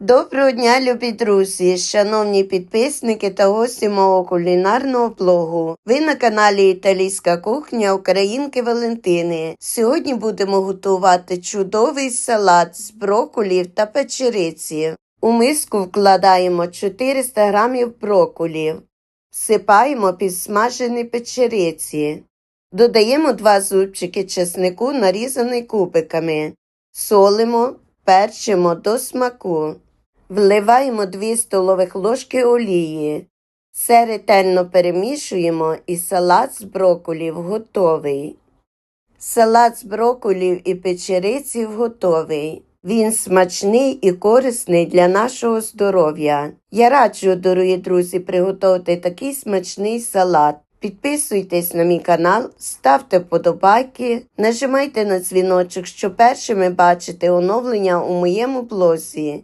Доброго дня, любі друзі, шановні підписники та гості мого кулінарного блогу. Ви на каналі Італійська кухня Українки Валентини. Сьогодні будемо готувати чудовий салат з брокколів та печериці. У миску вкладаємо 400 грамів брокколів, всипаємо підсмажені печериці, додаємо 2 зубчики чеснику, нарізаний кубиками, солимо, перчимо до смаку. Вливаємо 2 столових ложки олії. Все ретельно перемішуємо і салат з брокколів готовий. Салат з брокколів і печериців готовий. Він смачний і корисний для нашого здоров'я. Я раджу, дорогі друзі, приготувати такий смачний салат. Підписуйтесь на мій канал, ставте вподобайки, нажимайте на дзвіночок, щоб першими бачити оновлення у моєму блозі.